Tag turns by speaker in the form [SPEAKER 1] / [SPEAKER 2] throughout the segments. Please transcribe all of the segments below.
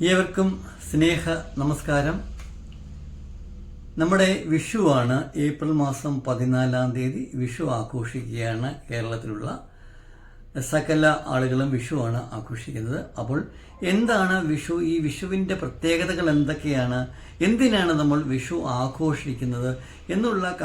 [SPEAKER 1] ഏവർക്കും സ്നേഹ നമസ്കാരം. നമ്മുടെ വിഷുവാണ് ഏപ്രിൽ മാസം പതിനാലാം തീയതി വിഷു ആഘോഷിക്കുകയാണ് കേരളത്തിലുള്ള സകല ആളുകളും വിഷുവാണ് ആഘോഷിക്കുന്നത്. അപ്പോൾ എന്താണ് വിഷു? ഈ വിഷുവിന്റെ പ്രത്യേകതകൾ എന്തൊക്കെയാണ്? എന്തിനാണ് നമ്മൾ വിഷു ആഘോഷിക്കുന്നത്? എന്നുള്ള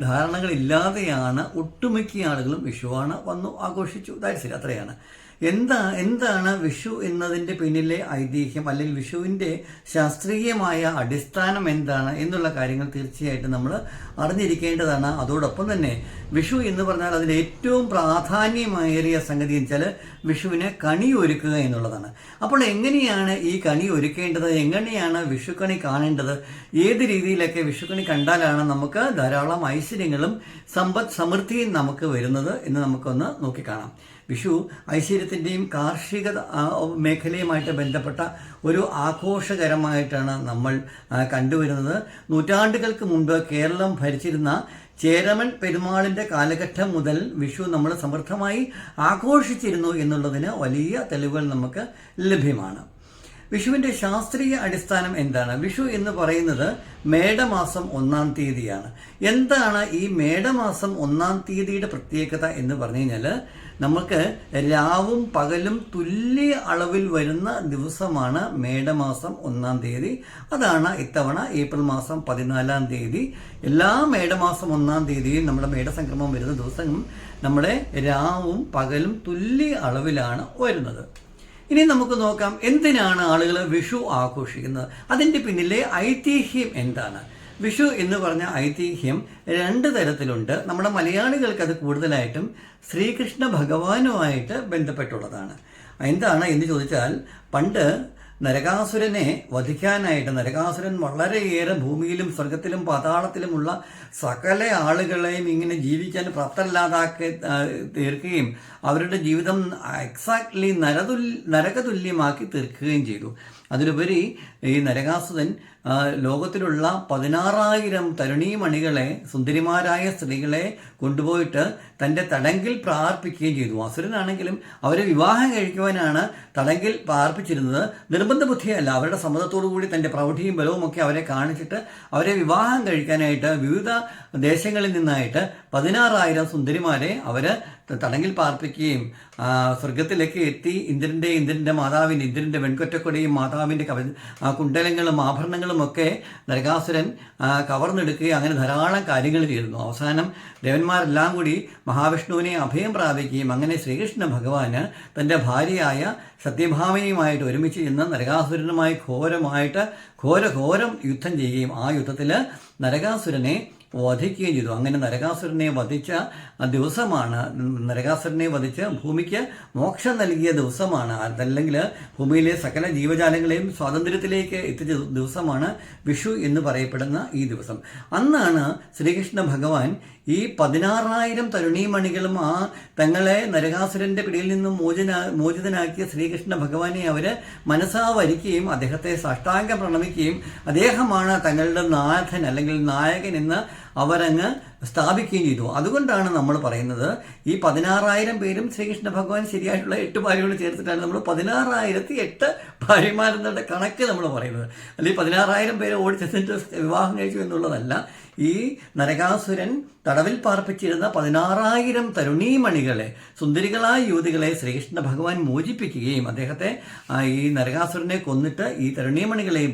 [SPEAKER 1] ധാരണകളില്ലാതെയാണ് ഒട്ടുമിക്ക ആളുകളും വിഷുവാണ് വന്നു ആഘോഷിച്ചു. ദാരിദ്ര്യം അത്രയാണ്. എന്താ എന്താണ് വിഷു എന്നതിന്റെ പിന്നിലെ ഐതിഹ്യം അല്ലെങ്കിൽ വിഷുവിന്റെ ശാസ്ത്രീയമായ അടിസ്ഥാനം എന്താണ് എന്നുള്ള കാര്യങ്ങൾ തീർച്ചയായിട്ടും നമ്മൾ അറിഞ്ഞിരിക്കേണ്ടതാണ്. അതോടൊപ്പം തന്നെ വിഷു എന്ന് പറഞ്ഞാൽ അതിൽ ഏറ്റവും പ്രാധാന്യമേറിയ സംഗതി എന്ന് വെച്ചാൽ വിഷുവിനെ കണിയൊരുക്കുക എന്നുള്ളതാണ്. അപ്പോൾ എങ്ങനെയാണ് ഈ കണി ഒരുക്കേണ്ടത്? എങ്ങനെയാണ് വിഷുക്കണി കാണേണ്ടത്? ഏത് രീതിയിലൊക്കെ വിഷുക്കണി കണ്ടാലാണ് നമുക്ക് ധാരാളം ഐശ്വര്യങ്ങളും സമ്പദ് സമൃദ്ധിയും നമുക്ക് വരുന്നത് എന്ന് നമുക്കൊന്ന് നോക്കിക്കാണാം. വിഷു ഐശ്വര്യത്തിന്റെയും കാർഷിക മേഖലയുമായിട്ട് ബന്ധപ്പെട്ട ഒരു ആഘോഷകരമായിട്ടാണ് നമ്മൾ കണ്ടുവരുന്നത്. നൂറ്റാണ്ടുകൾക്ക് മുൻപ് കേരളം ഭരിച്ചിരുന്ന ചേരമൻ പെരുമാളിന്റെ കാലഘട്ടം മുതൽ വിഷു നമ്മൾ സമൃദ്ധമായി ആഘോഷിച്ചിരുന്നു എന്നുള്ളതിന് വലിയ തെളിവുകൾ നമുക്ക് ലഭ്യമാണ്. വിഷുവിന്റെ ശാസ്ത്രീയ അടിസ്ഥാനം എന്താണ്? വിഷു എന്ന് പറയുന്നത് മേടമാസം ഒന്നാം തീയതിയാണ്. എന്താണ് ഈ മേടമാസം ഒന്നാം തീയതിയുടെ പ്രത്യേകത എന്ന് പറഞ്ഞു കഴിഞ്ഞാൽ നമുക്ക് രാവും പകലും തുല്യ അളവിൽ വരുന്ന ദിവസമാണ് മേടമാസം ഒന്നാം തീയതി. അതാണ് ഇത്തവണ ഏപ്രിൽ മാസം പതിനാലാം തീയതി. എല്ലാ മേടമാസം ഒന്നാം തീയതിയും നമ്മുടെ മേടസംക്രമം വരുന്ന ദിവസങ്ങളും നമ്മുടെ രാവും പകലും തുല്യ അളവിലാണ് വരുന്നത്. ഇനി നമുക്ക് നോക്കാം എന്തിനാണ് ആളുകൾ വിഷു ആഘോഷിക്കുന്നത്? അതിന്റെ പിന്നിലെ ഐതിഹ്യം എന്താണ്? വിഷു എന്ന് പറഞ്ഞ ഐതിഹ്യം രണ്ട് തരത്തിലുണ്ട്. നമ്മുടെ മലയാളികൾക്ക് അത് കൂടുതലായിട്ടും ശ്രീകൃഷ്ണ ഭഗവാനുമായിട്ട് ബന്ധപ്പെട്ടുള്ളതാണ്. എന്താണ് എന്ന് ചോദിച്ചാൽ പണ്ട് നരകാസുരനെ വധിക്കാനായിട്ട് നരകാസുരൻ വളരെയേറെ ഭൂമിയിലും സ്വർഗത്തിലും പാതാളത്തിലുമുള്ള സകല ആളുകളെയും ഇങ്ങനെ ജീവിക്കാൻ പ്രാപ്തല്ലാതാക്കി തീർക്കുകയും അവരുടെ ജീവിതം എക്സാക്ട്ലി നരതുൽ നരകതുല്യമാക്കി തീർക്കുകയും ചെയ്തു. അതിലുപരി ഈ നരകാസുരൻ ലോകത്തിലുള്ള പതിനാറായിരം തരുണീമണികളെ സുന്ദരിമാരായ സ്ത്രീകളെ കൊണ്ടുപോയിട്ട് തന്റെ തടങ്കിൽ പ്രാർപ്പിക്കുകയും ചെയ്തു. അസുരനാണെങ്കിലും അവരെ വിവാഹം കഴിക്കുവാനാണ് തടങ്കിൽ പ്രാർപ്പിച്ചിരുന്നത്. നിർബന്ധ ബുദ്ധിയല്ല. അവരുടെ സമ്മതത്തോടു കൂടി തന്റെ പ്രൗഢിയും ബലവും ഒക്കെ അവരെ കാണിച്ചിട്ട് അവരെ വിവാഹം കഴിക്കാനായിട്ട് വിവിധ ദേശങ്ങളിൽ നിന്നായിട്ട് പതിനാറായിരം സുന്ദരിമാരെ അവർ തടങ്കിൽ പാർപ്പിക്കുകയും സ്വർഗത്തിലേക്ക് എത്തി ഇന്ദ്രന്റെ ഇന്ദ്രന്റെ മാതാവിന്റെ ഇന്ദ്രന്റെ വെൺകൊറ്റക്കൊടിയും മാതാവിന്റെ കവ കുണ്ടലങ്ങളും ആഭരണങ്ങളും ഒക്കെ നരകാസുരൻ കവർന്നെടുക്കുകയും അങ്ങനെ ധാരാളം കാര്യങ്ങൾ ചെയ്തിരുന്നു അവസാനം ദേവന്മാരെല്ലാം കൂടി മഹാവിഷ്ണുവിനെ അഭയം പ്രാപിക്കുകയും അങ്ങനെ ശ്രീകൃഷ്ണ ഭഗവാന് തന്റെ ഭാര്യയായ സത്യഭാമയുമായിട്ട് ഒരുമിച്ച് ചെന്ന് നരകാസുരനുമായി ഘോരമായിട്ട് ഘോര ഘോരം യുദ്ധം ചെയ്യുകയും ആ യുദ്ധത്തിൽ നരകാസുരനെ വധിക്കുകയും ചെയ്തു. അങ്ങനെ നരകാസുരനെ വധിച്ച ദിവസമാണ് നരകാസുരനെ വധിച്ച് ഭൂമിക്ക് മോക്ഷം നൽകിയ ദിവസമാണ്. അതല്ലെങ്കിൽ ഭൂമിയിലെ സകല ജീവജാലങ്ങളെയും സ്വാതന്ത്ര്യത്തിലേക്ക് എത്തിച്ച ദിവസമാണ് വിഷു എന്ന് പറയപ്പെടുന്ന ഈ ദിവസം. അന്നാണ് ശ്രീകൃഷ്ണ ഭഗവാൻ ഈ പതിനാറായിരം തരുണീമണികളും ആ തങ്ങളെ നരകാസുരന്റെ പിടിയിൽ നിന്നും മോചന മോചിതനാക്കിയ ശ്രീകൃഷ്ണ ഭഗവാനെ അവർ മനസ്സാ വരിക്കുകയും അദ്ദേഹത്തെ സാഷ്ടാംഗം പ്രണമിക്കുകയും അദ്ദേഹമാണ് തങ്ങളുടെ നാഥൻ അല്ലെങ്കിൽ നായകൻ എന്ന് അവരങ്ങ് സ്ഥാപിക്കുകയും ചെയ്തു. അതുകൊണ്ടാണ് നമ്മൾ പറയുന്നത് ഈ പതിനാറായിരം പേരും ശ്രീകൃഷ്ണ ഭഗവാൻ ശരിയായിട്ടുള്ള എട്ട് ഭാര്യയോട് ചേർത്തിട്ടാണ് നമ്മൾ പതിനാറായിരത്തി എട്ട് ഭാര്യമാരെന്നുള്ള കണക്ക് നമ്മൾ പറയുന്നത്. അല്ലെങ്കിൽ പതിനാറായിരം പേരെ ഓടിച്ചെന്നിട്ട് വിവാഹം കഴിച്ചു എന്നുള്ളതല്ല. ഈ നരകാസുരൻ തടവിൽ പാർപ്പിച്ചിരുന്ന പതിനാറായിരം തരുണീമണികളെ സുന്ദരികളായ യുവതികളെ ശ്രീകൃഷ്ണ ഭഗവാൻ മോചിപ്പിക്കുകയും അദ്ദേഹത്തെ ഈ നരകാസുരനെ കൊന്നിട്ട് ഈ തരുണീമണികളെ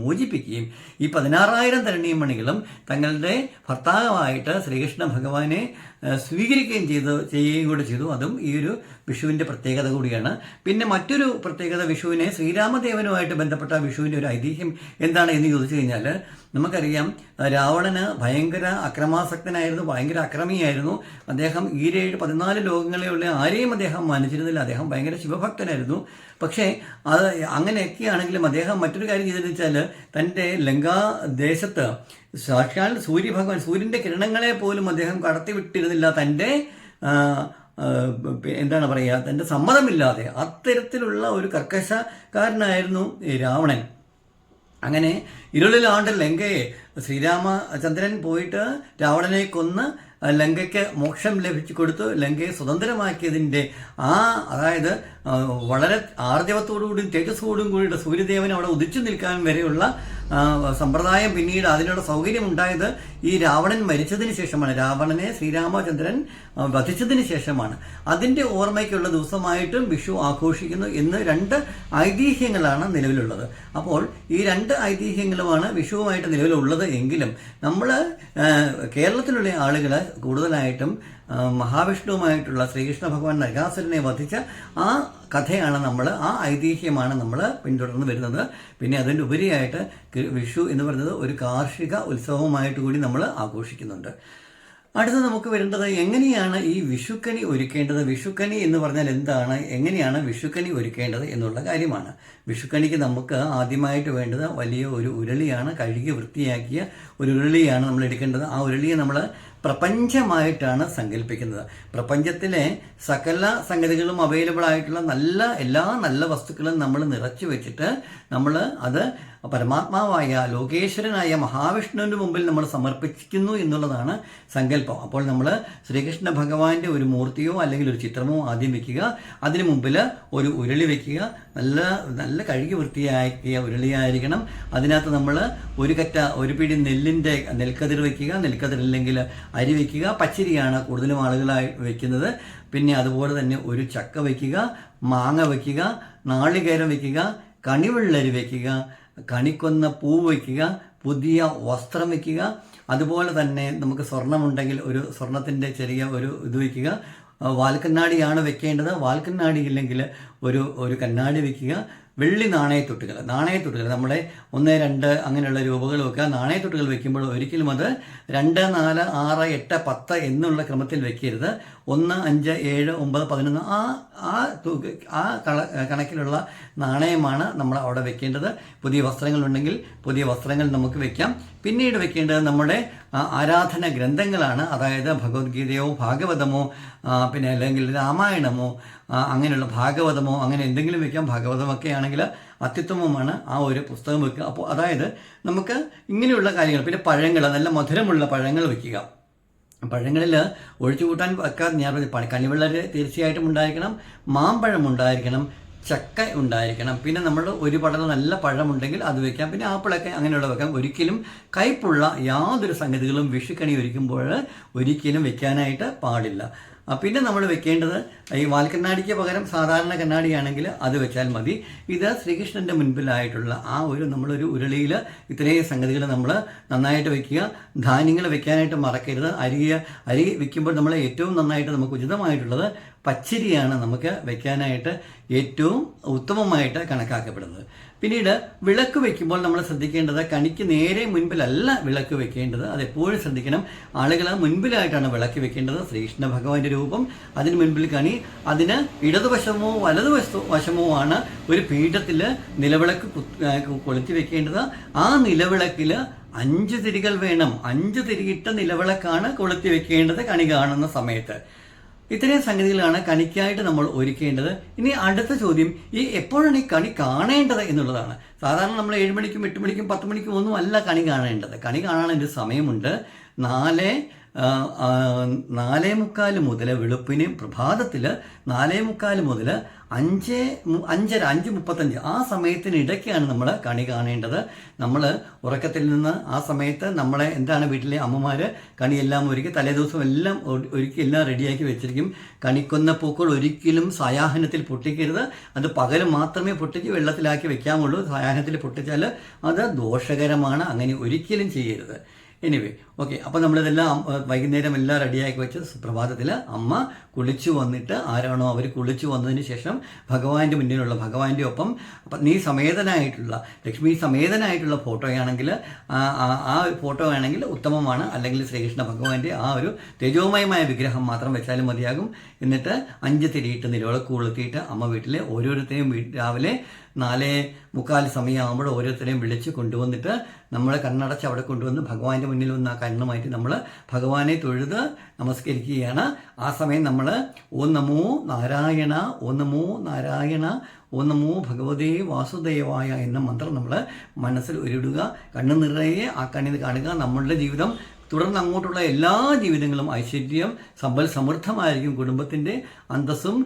[SPEAKER 1] മോചിപ്പിക്കുകയും ഈ പതിനാറായിരം തരുണീമണികളും തങ്ങളുടെ ഭർത്താവായിട്ട് ശ്രീകൃഷ്ണ ഭഗവാനെ സ്വീകരിക്കുകയും ചെയ്തു ചെയ്യുകയും കൂടെ ചെയ്തു. അതും ഈ ഒരു വിഷുവിന്റെ പ്രത്യേകത കൂടിയാണ്. പിന്നെ മറ്റൊരു പ്രത്യേകത വിഷുവിനെ ശ്രീരാമദേവനുമായിട്ട് ബന്ധപ്പെട്ട വിഷുവിന്റെ ഒരു ഐതിഹ്യം എന്താണ് എന്ന് ചോദിച്ചു കഴിഞ്ഞാൽ നമുക്കറിയാം രാവണന് ഭയങ്കര അക്രമാസക്തനായിരുന്നു ഭയങ്കര അക്രമിയായിരുന്നു. അദ്ദേഹം ഈരേഴ് പതിനാല് ലോകങ്ങളിലുള്ള ആരെയും അദ്ദേഹം മാനിച്ചിരുന്നില്ല. അദ്ദേഹം ഭയങ്കര ശിവഭക്തനായിരുന്നു. പക്ഷേ അത് അങ്ങനെയൊക്കെയാണെങ്കിലും അദ്ദേഹം മറ്റൊരു കാര്യം ചെയ്തതെന്ന് വെച്ചാൽ തന്റെ ലങ്കാ ദേശത്ത് സാക്ഷാൽ സൂര്യഭഗവാൻ സൂര്യന്റെ കിരണങ്ങളെ പോലും അദ്ദേഹം കടത്തിവിട്ടിരുന്നില്ല. തന്റെ എന്താണ് പറയുക തന്റെ സമ്മതമില്ലാതെ അത്തരത്തിലുള്ള ഒരു കർക്കശക്കാരനായിരുന്നു രാവണൻ. അങ്ങനെ ഇരുളിലാണ്ട് ലങ്കയെ ശ്രീരാമചന്ദ്രൻ പോയിട്ട് രാവണനെ കൊന്ന് ലങ്കയ്ക്ക് മോക്ഷം ലഭിച്ചു കൊടുത്തു. ലങ്കയെ സ്വതന്ത്രമാക്കിയതിന്റെ ആ അതായത് വളരെ ആർജവത്തോടുകൂടിയും തേജസ്സോടും കൂടിയിട്ട് സൂര്യദേവൻ അവിടെ ഉദിച്ചു നിൽക്കാൻ വരെയുള്ള സമ്പ്രദായം പിന്നീട് അതിനുള്ള സൗകര്യം ഉണ്ടായത് ഈ രാവണൻ മരിച്ചതിന് ശേഷമാണ്. രാവണനെ ശ്രീരാമചന്ദ്രൻ വധിച്ചതിന് ശേഷമാണ്. അതിന്റെ ഓർമ്മയ്ക്കുള്ള ദിവസമായിട്ടും വിഷു ആഘോഷിക്കുന്നു എന്ന് രണ്ട് ഐതിഹ്യങ്ങളാണ് നിലവിലുള്ളത്. അപ്പോൾ ഈ രണ്ട് ഐതിഹ്യങ്ങളുമാണ് വിഷുവുമായിട്ട് നിലവിലുള്ളത് എങ്കിലും നമ്മൾ കേരളത്തിലുള്ള ആളുകൾ കൂടുതലായിട്ടും മഹാവിഷ്ണുവുമായിട്ടുള്ള ശ്രീകൃഷ്ണ ഭഗവാൻ നരകാസുരനെ വധിച്ച ആ കഥയാണ് നമ്മൾ ആ ഐതിഹ്യമാണ് നമ്മൾ പിന്തുടർന്ന് വരുന്നത്. പിന്നെ അതിന്റെ ഉപരിയായിട്ട് വിഷു എന്ന് പറയുന്നത് ഒരു കാർഷിക ഉത്സവമായിട്ട് കൂടി നമ്മൾ ആഘോഷിക്കുന്നുണ്ട്. അടുത്ത നമുക്ക് വരേണ്ടത് എങ്ങനെയാണ് ഈ വിഷുക്കനി ഒരുക്കേണ്ടത്? വിഷുക്കനി എന്ന് പറഞ്ഞാൽ എന്താണ്? എങ്ങനെയാണ് വിഷുക്കനി ഒരുക്കേണ്ടത് എന്നുള്ള കാര്യമാണ്. വിഷുക്കണിക്ക് നമുക്ക് ആദ്യമായിട്ട് വേണ്ടത് വലിയ ഒരു ഉരുളിയാണ് കഴുകി വൃത്തിയാക്കിയ ഒരു ഉരുളിയാണ് നമ്മൾ എടുക്കേണ്ടത്. ആ ഉരുളിയെ നമ്മൾ പ്രപഞ്ചമായിട്ടാണ് സങ്കല്പിക്കുന്നത്. പ്രപഞ്ചത്തിലെ സകല സംഗതികളും അവൈലബിൾ ആയിട്ടുള്ള നല്ല എല്ലാ നല്ല വസ്തുക്കളും നമ്മൾ നിറച്ചു വെച്ചിട്ട് നമ്മൾ അത് പരമാത്മാവായ ലോകേശ്വരനായ മഹാവിഷ്ണുവിന്റെ മുമ്പിൽ നമ്മൾ സമർപ്പിക്കുന്നു എന്നുള്ളതാണ് സങ്കല്പം. അപ്പോൾ നമ്മൾ ശ്രീകൃഷ്ണ ഭഗവാന്റെ ഒരു മൂർത്തിയോ അല്ലെങ്കിൽ ഒരു ചിത്രമോ ആദ്യം വെക്കുക. അതിന് മുമ്പിൽ ഒരു ഉരുളി വെക്കുക. നല്ല നല്ല കഴുകി വൃത്തിയാക്കിയ ഉരുളിയായിരിക്കണം. അതിനകത്ത് നമ്മൾ ഒരു കറ്റ ഒരു പിടി നെല്ലിന്റെ നെൽക്കതിർ വെക്കുക. നെൽക്കതിർ അല്ലെങ്കിൽ അരി വെക്കുക. പച്ചരിയാണ് കൂടുതലും ആളുകളായി വെക്കുന്നത്. പിന്നെ അതുപോലെ തന്നെ ഒരു ചക്ക വയ്ക്കുക മാങ്ങ വയ്ക്കുക നാളികേരം വയ്ക്കുക കണിവെള്ളരി വെക്കുക. കണിക്കൊന്ന പൂ വയ്ക്കുക പുതിയ വസ്ത്രം വയ്ക്കുക. അതുപോലെ തന്നെ നമുക്ക് സ്വർണമുണ്ടെങ്കിൽ ഒരു സ്വർണത്തിന്റെ ചെറിയ ഒരു ഇത് വയ്ക്കുക. വാൽക്കണ്ണാടിയാണ് വെക്കേണ്ടത് വാൽക്കണ്ണാടി ഇല്ലെങ്കിൽ ഒരു ഒരു കണ്ണാടി വെക്കുക വെള്ളി നാണയത്തൊട്ടുകൾ. നാണയത്തൊട്ടുകൾ. നമ്മുടെ ഒന്ന് രണ്ട് അങ്ങനെയുള്ള രൂപകൾ വെക്കുക നാണയത്തൊട്ടുകൾ വെക്കുമ്പോൾ ഒരിക്കലും അത് രണ്ട് നാല് ആറ് എട്ട് പത്ത് എന്നുള്ള ക്രമത്തിൽ വെക്കരുത്. ഒന്ന് അഞ്ച് ഏഴ് ഒമ്പത് പതിനൊന്ന് ആ ആ ആ കണക്കിലുള്ള നാണയമാണ് നമ്മൾ അവിടെ വെക്കേണ്ടത്. പുതിയ വസ്ത്രങ്ങളുണ്ടെങ്കിൽ പുതിയ വസ്ത്രങ്ങൾ നമുക്ക് വെക്കാം. പിന്നീട് വെക്കേണ്ടത് നമ്മുടെ ആരാധന ഗ്രന്ഥങ്ങളാണ്. അതായത് ഭഗവത്ഗീതയോ ഭാഗവതമോ പിന്നെ അല്ലെങ്കിൽ രാമായണമോ അങ്ങനെയുള്ള ഭാഗവതമോ അങ്ങനെ എന്തെങ്കിലും വെക്കാം. ഭാഗവതമൊക്കെ ആണെങ്കിൽ അത്യുത്തമമാണ് ആ ഒരു പുസ്തകം വെക്കുക. അപ്പോൾ അതായത് നമുക്ക് ഇങ്ങനെയുള്ള കാര്യങ്ങൾ പിന്നെ പഴങ്ങൾ നല്ല മധുരമുള്ള പഴങ്ങൾ വെക്കുക. പഴങ്ങളിൽ ഒഴിച്ചു കൂട്ടാൻ വെക്കാതെ ഞാൻ പറഞ്ഞു, തീർച്ചയായിട്ടും ഉണ്ടായിരിക്കണം. മാമ്പഴം ഉണ്ടായിരിക്കണം. ചക്ക ഉണ്ടായിരിക്കണം. പിന്നെ നമ്മൾ ഒരു പടല നല്ല പഴമുണ്ടെങ്കിൽ അത് വെക്കാം. പിന്നെ ആപ്പിളൊക്കെ അങ്ങനെയുള്ള വെക്കാം. ഒരിക്കലും കയ്പുള്ള യാതൊരു സംഗതികളും വിഷുക്കണി ഒരുക്കുമ്പോൾ ഒരിക്കലും വെക്കാനായിട്ട് പാടില്ല. പിന്നെ നമ്മൾ വെക്കേണ്ടത് ഈ വാൽക്കണ്ണാടിക്ക് പകരം സാധാരണ കണ്ണാടിയാണെങ്കിൽ അത് വെച്ചാൽ മതി. ഇത് ശ്രീകൃഷ്ണന്റെ മുൻപിലായിട്ടുള്ള ആ ഒരു നമ്മളൊരു ഉരുളിയിൽ ഇത്രയും സംഗതികൾ നമ്മൾ നന്നായിട്ട് വെക്കുക. ധാന്യങ്ങൾ വെക്കാനായിട്ട് മറക്കരുത്. അരി അരി വെക്കുമ്പോൾ നമ്മൾ ഏറ്റവും നന്നായിട്ട് നമുക്ക് ഉചിതമായിട്ടുള്ളത് പച്ചരിയാണ് നമുക്ക് വെക്കാനായിട്ട് ഏറ്റവും ഉത്തമമായിട്ട് കണക്കാക്കപ്പെടുന്നത്. പിന്നീട് വിളക്ക് വെക്കുമ്പോൾ നമ്മൾ ശ്രദ്ധിക്കേണ്ടത് കണിക്ക് നേരെ മുൻപിലല്ല വിളക്ക് വെക്കേണ്ടത്. അതെപ്പോഴും ശ്രദ്ധിക്കണം. ആളുകൾ മുൻപിലായിട്ടാണ് വിളക്ക് വെക്കേണ്ടത്. ശ്രീകൃഷ്ണ ഭഗവാന്റെ രൂപം അതിന് മുൻപിൽ കണി അതിന് ഇടതുവശമോ വലതുവശ വശമോ ആണ് ഒരു പീഠത്തിൽ നിലവിളക്ക് കൊളുത്തി വെക്കേണ്ടത്. ആ നിലവിളക്കിൽ അഞ്ച് തിരികൾ വേണം. അഞ്ച് തിരിയിട്ട നിലവിളക്കാണ് കൊളുത്തി വെക്കേണ്ടത് കണി കാണുന്ന സമയത്ത്. ഇത്രയും സംഗതികളാണ് കണിക്കായിട്ട് നമ്മൾ ഒരുക്കേണ്ടത്. ഇനി അടുത്ത ചോദ്യം ഈ എപ്പോഴാണ് ഈ കണി കാണേണ്ടത് എന്നുള്ളതാണ്. സാധാരണ നമ്മൾ ഏഴ് മണിക്കും എട്ട് മണിക്കും പത്ത് മണിക്കും ഒന്നും അല്ല കണി കാണേണ്ടത്. കണി കാണാൻ ഒരു സമയമുണ്ട്. നാല് നാലേ മുക്കാൽ മുതൽ വെളുപ്പിന് പ്രഭാതത്തിൽ നാലേ മുക്കാൽ മുതൽ അഞ്ച് അഞ്ചര അഞ്ച് മുപ്പത്തഞ്ച് ആ സമയത്തിനിടയ്ക്കാണ് നമ്മൾ കണി കാണേണ്ടത്. നമ്മൾ ഉറക്കത്തിൽ നിന്ന് ആ സമയത്ത് നമ്മളെ എന്താണ് വീട്ടിലെ അമ്മമാർ കണിയെല്ലാം ഒരുക്കി തലേദിവസം എല്ലാം ഒരുക്കി എല്ലാം റെഡിയാക്കി വെച്ചിരിക്കും. കണിക്കൊന്ന പൂക്കൾ ഒരിക്കലും സായാഹനത്തിൽ പൊട്ടിക്കരുത്. അത് പകൽ മാത്രമേ പൊട്ടിച്ച് വെള്ളത്തിലാക്കി വെക്കാമുള്ളൂ സായാഹനത്തിൽ പൊട്ടിച്ചാൽ അത് ദോഷകരമാണ്. അങ്ങനെ ഒരിക്കലും ചെയ്യരുത്. എനിവേ ഓക്കെ അപ്പോൾ നമ്മളിതെല്ലാം വൈകുന്നേരം എല്ലാം റെഡിയാക്കി വെച്ച് സുപ്രഭാതത്തിൽ അമ്മ കുളിച്ചു വന്നിട്ട് ആരാണോ അവർ കുളിച്ചു വന്നതിന് ശേഷം ഭഗവാന്റെ മുന്നിലുള്ള ഭഗവാന്റെ ഒപ്പം നീ സമേതനായിട്ടുള്ള ലക്ഷ്മി സമേതനായിട്ടുള്ള ഫോട്ടോയാണെങ്കിൽ ആ ഫോട്ടോ ആണെങ്കിൽ ഉത്തമമാണ്. അല്ലെങ്കിൽ ശ്രീകൃഷ്ണ ഭഗവാന്റെ ആ ഒരു തേജോമയമായ വിഗ്രഹം മാത്രം വെച്ചാലും മതിയാകും. എന്നിട്ട് അഞ്ച് തിരിയിട്ട് നിലവിളക്ക് കൊളുത്തിയിട്ട് അമ്മ വീട്ടിലെ ഓരോരുത്തരെയും രാവിലെ നാലേ മുക്കാൽ സമയമാകുമ്പോൾ ഓരോരുത്തരെയും വിളിച്ച് കൊണ്ടുവന്നിട്ട് നമ്മൾ കണ്ണടച്ച് അവിടെ കൊണ്ടുവന്ന് ഭഗവാന്റെ മുന്നിൽ വന്ന് ആ കണ്ണുമായിട്ട് നമ്മൾ ഭഗവാനെ തൊഴുത് നമസ്കരിക്കുകയാണ്. ആ സമയം നമ്മൾ ഓ നമോ നാരായണ ഓ നമോ നാരായണ ഓ നമോ ഭഗവതേ വാസുദേവായ എന്ന മന്ത്രം നമ്മൾ മനസ്സിൽ ഉരുടുക കണ്ണു നിറയെ ആ കണ്ണിന് കാണുക നമ്മളുടെ ജീവിതം തുടർന്ന് അങ്ങോട്ടുള്ള എല്ലാ ജീവിതങ്ങളും ഐശ്വര്യം സമ്പൽ സമൃദ്ധമായിരിക്കും കുടുംബത്തിന്റെ അന്തസ്സും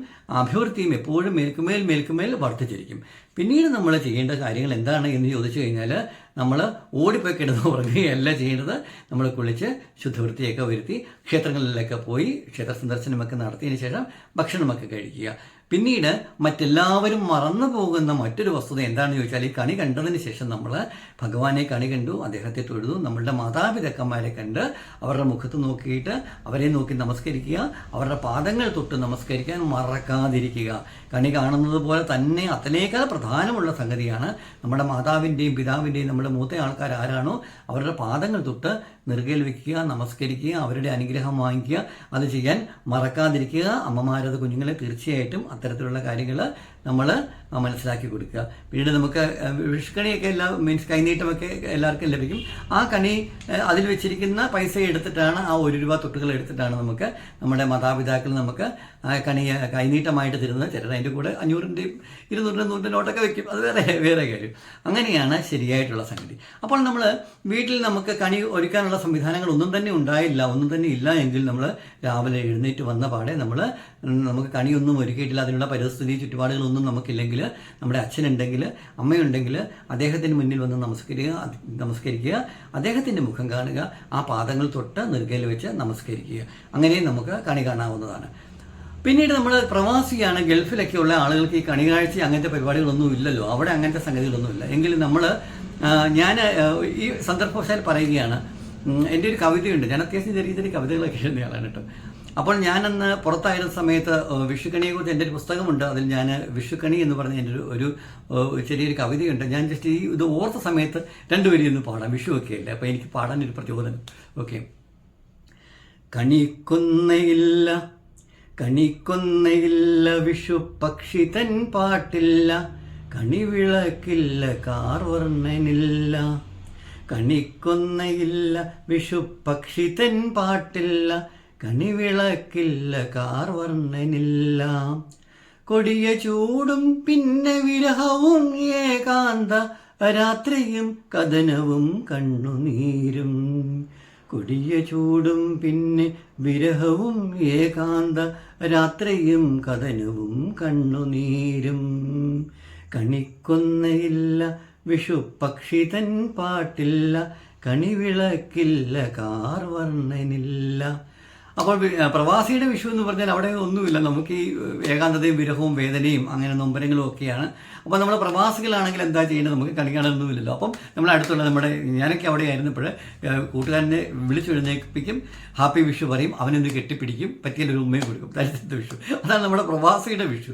[SPEAKER 1] അഭിവൃദ്ധിയും എപ്പോഴും മേൽക്കുമേൽ മേൽക്കുമേൽ വർദ്ധിച്ചിരിക്കും. പിന്നീട് നമ്മൾ ചെയ്യേണ്ട കാര്യങ്ങൾ എന്താണ് എന്ന് ചോദിച്ചു കഴിഞ്ഞാൽ നമ്മൾ ഓടിപ്പോയി കിടന്ന് ഉറങ്ങുകയല്ല ചെയ്യേണ്ടത്. നമ്മൾ കുളിച്ച് ശുദ്ധവൃത്തിയൊക്കെ വരുത്തി ക്ഷേത്രങ്ങളിലൊക്കെ പോയി ക്ഷേത്ര സന്ദർശനമൊക്കെ നടത്തിയതിന് ശേഷം ഭക്ഷണമൊക്കെ കഴിക്കുക. പിന്നീട് മറ്റെല്ലാവരും മറന്നു പോകുന്ന മറ്റൊരു വസ്തുത എന്താണെന്ന് ചോദിച്ചാൽ ഈ കണി കണ്ടതിന് ശേഷം നമ്മൾ ഭഗവാനെ കണി കണ്ടു അദ്ദേഹത്തെ തൊഴുതു നമ്മളുടെ മാതാപിതാക്കന്മാരെ കണ്ട് അവരുടെ മുഖത്ത് നോക്കിയിട്ട് അവരെ നോക്കി നമസ്കരിക്കുക അവരുടെ പാദങ്ങൾ തൊട്ട് നമസ്കരിക്കാൻ മറക്കാതിരിക്കുക. കണി കാണുന്നത് പോലെ തന്നെ അതിനേക്കാൾ പ്രധാനമുള്ള സംഗതിയാണ് നമ്മുടെ മാതാവിന്റെയും പിതാവിന്റെയും നമ്മുടെ മൂത്ത ആൾക്കാർ ആരാണോ അവരുടെ പാദങ്ങൾ തൊട്ട് നിറുകയിൽ വെക്കുക നമസ്കരിക്കുക അവരുടെ അനുഗ്രഹം വാങ്ങിക്കുക അത് ചെയ്യാൻ മറക്കാതിരിക്കുക. അമ്മമാരത് കുഞ്ഞുങ്ങളെ തീർച്ചയായിട്ടും അത്തരത്തിലുള്ള കാര്യങ്ങൾ നമ്മൾ മനസ്സിലാക്കി കൊടുക്കുക. പിന്നീട് നമുക്ക് വിഷുക്കണിയൊക്കെ എല്ലാ മീൻസ് കൈനീട്ടമൊക്കെ എല്ലാവർക്കും ലഭിക്കും. ആ കണി അതിൽ വെച്ചിരിക്കുന്ന പൈസ എടുത്തിട്ടാണ് ആ ഒരു രൂപ തൊട്ടുകൾ എടുത്തിട്ടാണ് നമുക്ക് നമ്മുടെ മാതാപിതാക്കൾ നമുക്ക് ആ കണി കൈനീട്ടമായിട്ട് തരുന്നത്. ചിലർ അതിന്റെ കൂടെ അഞ്ഞൂറിന്റെയും ഇരുന്നൂറിന്റെ നൂറിന്റെ നോട്ടൊക്കെ വെക്കും. അത് വേറെ വേറെ കാര്യം. അങ്ങനെയാണ് ശരിയായിട്ടുള്ള സംഗതി. അപ്പോൾ നമ്മൾ വീട്ടിൽ നമുക്ക് കണി ഒരുക്കാനുള്ള സംവിധാനങ്ങൾ ഒന്നും തന്നെ ഉണ്ടായില്ല. ഒന്നും തന്നെ ഇല്ല എങ്കിൽ നമ്മൾ രാവിലെ എഴുന്നേറ്റ് വന്ന പാടെ നമ്മൾ നമുക്ക് കണിയൊന്നും ഒരുക്കിയിട്ടില്ല അതിനുള്ള പരിസ്ഥിതി ചുറ്റുപാടുകളൊന്നും നമുക്കില്ലെങ്കിൽ നമ്മുടെ അച്ഛനുണ്ടെങ്കിൽ അമ്മയുണ്ടെങ്കിൽ അദ്ദേഹത്തിന് മുന്നിൽ വന്ന് നമസ്കരിക്കുക നമസ്കരിക്കുക അദ്ദേഹത്തിന്റെ മുഖം കാണുക ആ പാദങ്ങൾ തൊട്ട് നെറുകയിൽ വെച്ച് നമസ്കരിക്കുക. അങ്ങനെ നമുക്ക് കണി കാണാവുന്നതാണ്. പിന്നീട് നമ്മൾ പ്രവാസിയാണ് ഗൾഫിലൊക്കെയുള്ള ആളുകൾക്ക് ഈ കണികാഴ്ച അങ്ങനത്തെ പരിപാടികളൊന്നും ഇല്ലല്ലോ. അവിടെ അങ്ങനത്തെ സംഗതികളൊന്നുമില്ല എങ്കിലും നമ്മൾ ഞാൻ ഈ സന്ദർഭവശാൽ പറയുകയാണ് എന്റെ ഒരു കവിതയുണ്ട്. ഞാൻ അത്യാവശ്യം ചെറിയ ചെറിയ കവിതകളൊക്കെ എഴുതുന്നയാളാണ് കേട്ടോ. അപ്പോൾ ഞാനന്ന് പുറത്തായിരുന്ന സമയത്ത് വിഷുക്കണിയെക്കുറിച്ച് എന്റെ ഒരു പുസ്തകമുണ്ട്. അതിൽ ഞാൻ വിഷുക്കണി എന്ന് പറഞ്ഞ എന്റെ ഒരു ചെറിയൊരു കവിതയുണ്ട്. ഞാൻ ജസ്റ്റ് ഈ ഇത് ഓർത്ത സമയത്ത് രണ്ടുപേരും ഇന്ന് പാടാം വിഷു ഒക്കെ അല്ലേ? അപ്പോൾ എനിക്ക് പാടാൻ ഒരു പ്രചോദനം. ഓക്കെ. കണിക്കൊന്നയില്ല കണിക്കൊന്നയില്ല വിഷു പക്ഷി തൻ പാട്ടില്ല കണിവിളക്കില്ല കാർവർണനില്ല കണിക്കൊന്നയില്ല വിഷു പക്ഷി തൻ പാട്ടില്ല കണിവിളക്കില്ല കാർവർണനില്ല. കൊടിയ ചൂടും പിന്നെ വിരഹവും ഏകാന്ത രാത്രിയും കഥനവും കണ്ണുനീരും. കൊടിയ ചൂടും പിന്നെ വിരഹവും ഏകാന്ത രാത്രിയും കഥനവും കണ്ണുനീരും. കണിക്കൊന്നയില്ല വിഷു പക്ഷി തൻ പാട്ടില്ല കണിവിളക്കില്ല കാർവർണനില്ല. അപ്പോൾ പ്രവാസിയുടെ വിഷു എന്ന് പറഞ്ഞാൽ അവിടെ ഒന്നുമില്ല. നമുക്ക് ഈ ഏകാന്തതയും വിരഹവും വേദനയും അങ്ങനെ നൊമ്പരങ്ങളും ഒക്കെയാണ്. അപ്പോൾ നമ്മൾ പ്രവാസികളാണെങ്കിൽ എന്താ ചെയ്യേണ്ടത്? നമുക്ക് കളിക്കാനൊന്നുമില്ലല്ലോ. അപ്പം നമ്മൾ അടുത്തുള്ള നമ്മുടെ ഞാനൊക്കെ അവിടെ ആയിരുന്നപ്പോൾ കൂട്ടുകാരനെ വിളിച്ചു എഴുന്നേൽപ്പിക്കും. ഹാപ്പി വിഷു പറയും. അവനൊന്ന് കെട്ടിപ്പിടിക്കും. പറ്റിയ ഒരു ഉമ്മയും കൊടുക്കും. ദരിദ്രത്തെ വിഷു. അതാണ് നമ്മുടെ പ്രവാസിയുടെ വിഷു.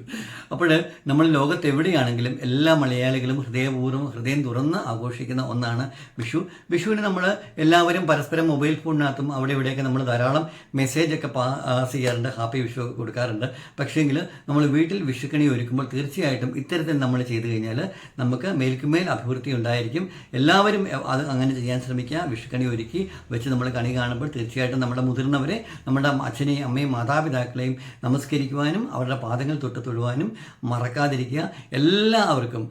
[SPEAKER 1] അപ്പോൾ നമ്മൾ ലോകത്ത് എവിടെയാണെങ്കിലും എല്ലാ മലയാളികളും ഹൃദയപൂർവം ഹൃദയം തുറന്ന് ആഘോഷിക്കുന്ന ഒന്നാണ് വിഷു. വിഷുവിന് നമ്മൾ എല്ലാവരും പരസ്പരം മൊബൈൽ ഫോണിനകത്തും അവിടെ ഇവിടെയൊക്കെ നമ്മൾ ധാരാളം മെസ്സേജ് ഒക്കെ പാസ് ചെയ്യാറുണ്ട്. ഹാപ്പി വിഷു കൊടുക്കാറുണ്ട്. പക്ഷേങ്കിൽ നമ്മൾ വീട്ടിൽ വിഷുക്കണി ഒരുക്കുമ്പോൾ തീർച്ചയായിട്ടും ഇത്തരത്തിൽ നമ്മൾ ചെയ്തു കഴിഞ്ഞാൽ നമുക്ക് മേൽക്കുമേൽ അഭിവൃദ്ധി ഉണ്ടായിരിക്കും. എല്ലാവരും അത് അങ്ങനെ ചെയ്യാൻ ശ്രമിക്കുക. വിഷുക്കണി ഒരുക്കി വെച്ച് നമ്മൾ കണി കാണുമ്പോൾ തീർച്ചയായിട്ടും നമ്മുടെ മുതിർന്നവരെ നമ്മുടെ അച്ഛനെയും അമ്മയും മാതാപിതാക്കളെയും നമസ്കരിക്കുവാനും അവരുടെ പാദങ്ങൾ തൊട്ട് തൊഴുവാനും മറക്കാതിരിക്കുക. എല്ലാവർക്കും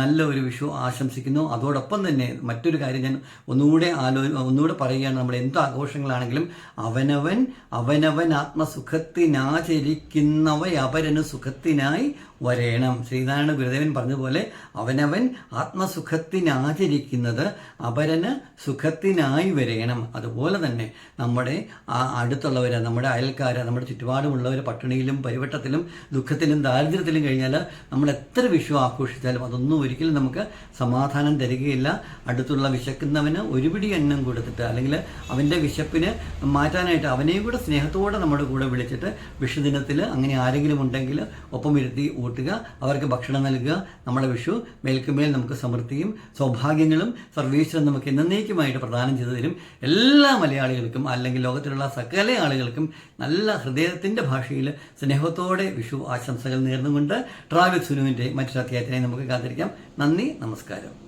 [SPEAKER 1] നല്ല ഒരു വിഷു ആശംസിക്കുന്നു. അതോടൊപ്പം തന്നെ മറ്റൊരു കാര്യം ഞാൻ ഒന്നുകൂടെ ആലോ ഒന്നുകൂടെ പറയുകയാണ്. നമ്മൾ എന്ത് ആഘോഷങ്ങളാണെങ്കിലും അവനവൻ അവനവൻ ആത്മസുഖത്തിനാചരിക്കുന്നവ അപരന് സുഖത്തിനായി വരേണം. ശ്രീനാരായണ ഗുരുദേവൻ പറഞ്ഞതുപോലെ അവനവൻ ആത്മസുഖത്തിനാചരിക്കുന്നത് അപരന് സുഖത്തിനായി വരേണം. അതുപോലെ തന്നെ നമ്മുടെ ആ അടുത്തുള്ളവർ നമ്മുടെ അയൽക്കാർ നമ്മുടെ ചുറ്റുപാടുമുള്ളവർ പട്ടിണിയിലും പരിവട്ടത്തിലും ദുഃഖത്തിലും ദാരിദ്ര്യത്തിലും കഴിഞ്ഞാൽ നമ്മൾ എത്ര വിഷു ആഘോഷിച്ചാലും അതൊന്നും ഒരിക്കലും നമുക്ക് സമാധാനം തരികയില്ല. അടുത്തുള്ള വിശക്കുന്നവന് ഒരുപിടി എണ്ണം കൊടുത്തിട്ട് അല്ലെങ്കിൽ അവന്റെ വിശപ്പിന് മാറ്റാനായിട്ട് അവനെയും കൂടെ സ്നേഹത്തോടെ നമ്മുടെ കൂടെ വിളിച്ചിട്ട് വിഷുദിനത്തിൽ അങ്ങനെ ആരെങ്കിലും ഉണ്ടെങ്കിൽ ഒപ്പം ഇരുത്തി ഊട്ടുക അവർക്ക് ഭക്ഷണം നൽകുക. നമ്മുടെ വിഷു മേൽക്കുമേൽ നമുക്ക് സമൃദ്ധിയും സൗഭാഗ്യങ്ങളും സർവീശ്വരൻ നമുക്ക് എന്നേക്കുമായിട്ട് പ്രദാനം ചെയ്തു തരും. എല്ലാ മലയാളികൾക്കും അല്ലെങ്കിൽ ലോകത്തിലുള്ള സകല ആളുകൾക്കും നല്ല ഹൃദയത്തിന്റെ ഭാഷയിൽ സ്നേഹത്തോടെ വിഷു ആശംസകൾ നേർന്നുകൊണ്ട് ട്രാവൽ സുനുവിന്റെ മറ്റൊരു അധ്യായത്തിനായി നമുക്ക് കാത്തിരിക്കാം. നന്ദി നമസ്കാരം.